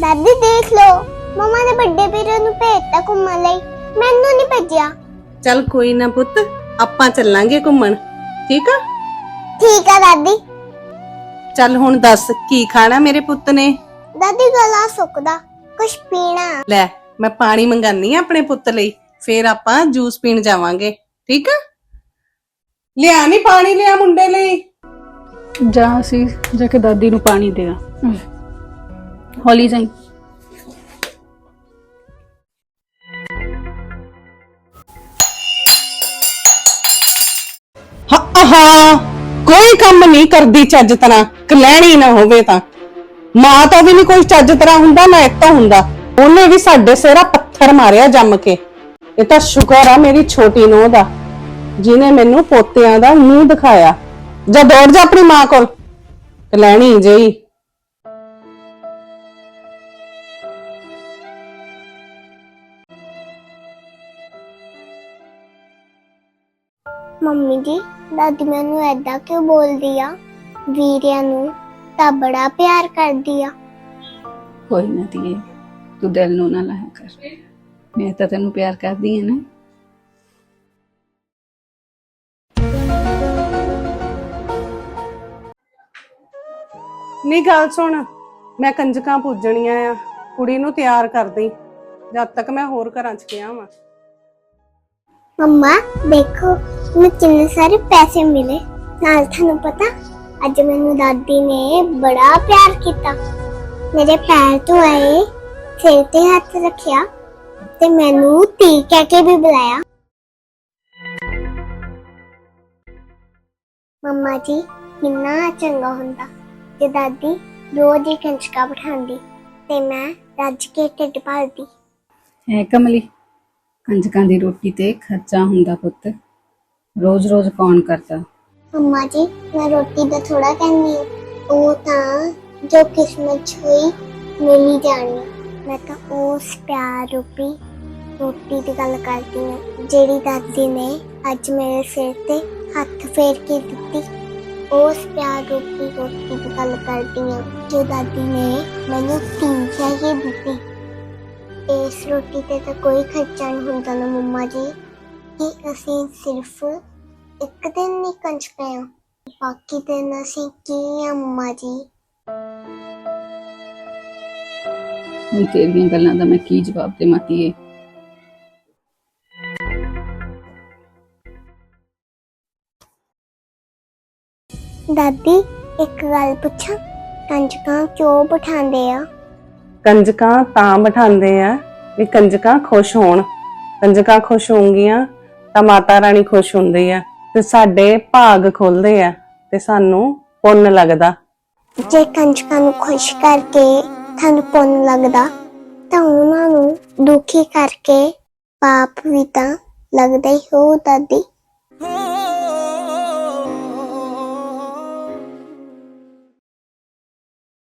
ਦਾਦੀ ਦੇਖ ਲਓ। ਮਮਾ ਨੇ ਵੱਡੇ ਵੀਰੇ ਨੂੰ ਭੇਜਤਾ ਘੁੰਮਣ ਲਈ। ਮੈਨੂੰ ਨਹੀਂ ਭੇਜਿਆ। ਚੱਲ ਕੋਈ ਨਾ ਪੁੱਤ ਆਪਾਂ ਚੱਲਾਂਗੇ ਘੁੰਮਣ। ਠੀਕ ਆ? ਠੀਕ ਆ ਦਾਦੀ। ਚੱਲ ਹੁਣ ਦੱਸ ਕੀ ਖਾਣਾ ਮੇਰੇ ਪੁੱਤ ਨੇ? ਦਾਦੀ ਗਲਾ ਸੁੱਕਦਾ। ਕੁਛ ਪੀਣਾ। ਲੈ ਮੈਂ ਪਾਣੀ ਮੰਗਾਨੀ ਆ ਆਪਣੇ ਪੁੱਤ ਲਈ। ਫੇਰ ਆਪਾਂ ਜੂਸ ਪੀਣ ਜਾਵਾਂਗੇ। ਠੀਕ ਆ? ਲਿਆ ਨਹੀਂ ਪਾਣੀ ਲਿਆ ਮੁੰਡੇ ਲਈ। ਜਾ ਅਸੀਂ ਜਾ ਕੇ ਦਾਦੀ ਨੂੰ ਪਾਣੀ ਦੇਗਾ ਹੌਲੀ ਜਾਈ। ਹਾਂ ਕੋਈ ਕੰਮ ਨਹੀਂ ਕਰਦੀ ਚੱਜ ਤਰ੍ਹਾਂ ਕਲੈਣੀ ਨਾ ਹੋਵੇ ਤਾਂ। ਮਾਂ ਤੋਂ ਵੀ ਨਹੀਂ ਕੋਈ ਚੱਜ ਤਰ੍ਹਾਂ ਹੁੰਦਾ, ਨਾ ਇੱਕ ਤਾਂ ਹੁੰਦਾ। ਉਹਨੇ ਵੀ ਸਾਡੇ ਸਿਰਾ ਪੱਥਰ ਮਾਰਿਆ ਜੰਮ ਕੇ। ਇਹ ਤਾਂ ਸ਼ੁਕਰ ਆ ਮੇਰੀ ਛੋਟੀ ਨੂੰਹ ਦਾ ਜਿਨੇ ਮੈਨੂੰ ਪੋਤਿਆਂ ਦਾ ਮੂੰਹ ਦਿਖਾਇਆ। ਜਾ ਦੌੜ ਜਾ ਆਪਣੀ ਮਾਂ ਕੋਲ। ਕਲੈਣੀ ਜਈ ਮੰਮੀ ਜੀ ਦਾਦੀ ਮੈਨੂੰ ਐਦਾਂ ਕਿਉਂ ਬੋਲਦੀ ਆ? ਵੀਰਿਆਂ ਨੂੰ ਤਾਂ ਬੜਾ ਪਿਆਰ ਕਰਦੀ ਆ। ਕੋਈ ਨਾ ਧੀਏ ਤੂੰ ਦਿਲ ਨੂੰ ਨਾ ਲਾਇਆ ਕਰ। ਮੈਂ ਤਾਂ ਤੈਨੂੰ ਪਿਆਰ ਕਰਦੀ ਹਾਂ ਨਾ। ਨਹੀਂ ਗੱਲ ਸੁਣ ਮੈਂ ਕੰਜਕਾਂ ਪੂਜਣੀਆਂ ਆ ਕੁੜੀ ਨੂੰ ਤਿਆਰ ਕਰਦੀ। ਜਦ ਤੱਕ ਮੈਂ ਹੋਰ ਘਰਾਂ 'ਚ ਗਿਆ ਵਾਂ। ਮੰਮਾ ਦੇਖੋ ਮੈਨੂੰ ਕਿੰਨੇ ਸਾਰੇ ਪੈਸੇ ਮਿਲੇ। ਨਾਲ ਤੁਹਾਨੂੰ ਪਤਾ, ਅੱਜ ਮੈਨੂੰ ਦਾਦੀ ਨੇ ਬੜਾ ਪਿਆਰ ਕੀਤਾ। ਮੇਰੇ ਪੈਰ ਤੋਂ ਸਿਰ ਤੇ ਹੱਥ ਰੱਖਿਆ ਤੇ ਮੈਨੂੰ ਤੀ ਕਹਿ ਕੇ ਵੀ ਬੁਲਾਇਆ। ਮੰਮਾ ਜੀ, ਕਿੰਨਾ ਚੰਗਾ ਹੁੰਦਾ ਜੇ ਦਾਦੀ ਰੋਜ਼ ਹੀ ਕੰਚਕਾ ਬਿਠਾਉਂਦੀ ਤੇ ਮੈਂ ਰੱਜ ਕੇ ਢਿੱਡ ਭਰਦੀ। ਹੈ ਕਮਲੀ, ਕੰਜਕਾਂ ਦੀ ਰੋਟੀ ਤੇ ਖਰਚਾ ਹੁੰਦਾ ਪੁੱਤ। ਰੋਜ਼-ਰੋਜ਼ ਕੌਣ ਕਰਦਾ? ਮੰਮਾ ਜੀ, ਮੈਂ ਰੋਟੀ ਦਾ ਥੋੜਾ ਕਹਿੰਦੀ ਹਾਂ। ਉਹ ਤਾਂ ਜੋ ਕਿਸਮਤ 'ਚ ਹੋਈ, ਮਿਲੀ ਜਾਣੀ ਮੈਂ ਤਾਂ ਉਸ ਪਿਆਰ ਰੂਪੀ ਰੋਟੀ ਦੀ ਗੱਲ ਕਰਦੀ ਹਾਂ, ਜਿਹੜੀ ਦਾਦੀ ਨੇ ਅੱਜ ਮੇਰੇ ਸਿਰ ਤੇ ਹੱਥ ਫੇਰ ਕੇ ਦਿੱਤੀ। ਉਸ ਪਿਆਰ ਰੂਪੀ ਰੋਟੀ ਦੀ ਗੱਲ ਕਰਦੀ ਹਾਂ, ਜੋ ਦਾਦੀ ਨੇ ਮੈਨੂੰ ਧੀ ਕੇ ਦਿੱਤੀ। ਇਸ ਰੋਟੀ ਤੇ ਤਾਂ ਕੋਈ ਖਰਚਾ ਨਹੀਂ ਹੁੰਦਾ ਨਾ ਮੰਮਾ ਜੀ। ਕਿ ਅਸੀਂ ਸਿਰਫ ਇੱਕ ਦਿਨ ਨਹੀਂ ਕੰਚ ਪਏ ਹਾਂ। ਬਾਕੀ ਦਿਨ ਅਸੀਂ ਕੀ ਆ ਮੰਮਾ ਜੀ ਹੁਣ ਤੇਰੀਆਂ ਗੱਲਾਂ ਦਾ ਮੈਂ ਕੀ ਜਵਾਬ ਦੇਵਾਂ ਧੀਏ ਦਾਦੀ ਇੱਕ ਗੱਲ ਪੁੱਛਾਂ ਕੰਜਕਾਂ ਕਿਉਂ ਬਿਠਾਉਂਦੇ ਆ ਕੰਜਕਾਂ ਤਾਂ ਬਿਠਾਉਂਦੇ ਆ ਵੀ ਕੰਜਕਾਂ ਖੁਸ਼ ਹੋਣ ਕੰਜਕਾਂ ਖੁਸ਼ ਹੋਣਗੀਆਂ ਤਾਂ ਮਾਤਾ ਰਾਣੀ ਖੁਸ਼ ਹੁੰਦੀ ਆ ਤੇ ਸਾਡੇ ਭਾਗ ਖੁੱਲਦੇ ਆ ਤੇ ਸਾਨੂੰ ਪੁੰਨ ਲੱਗਦਾ। ਜੇ ਕੰਜਕਾਂ ਨੂੰ ਖੁਸ਼ ਕਰਕੇ ਤੁਹਾਨੂੰ ਪੁੰਨ ਲੱਗਦਾ, ਤਾਂ ਉਹਨਾਂ ਨੂੰ ਦੁਖੀ ਕਰਕੇ ਪਾਪ ਵੀ ਤਾਂ ਲੱਗਦਾ ਹੀ ਹੋ, ਦਾਦੀ।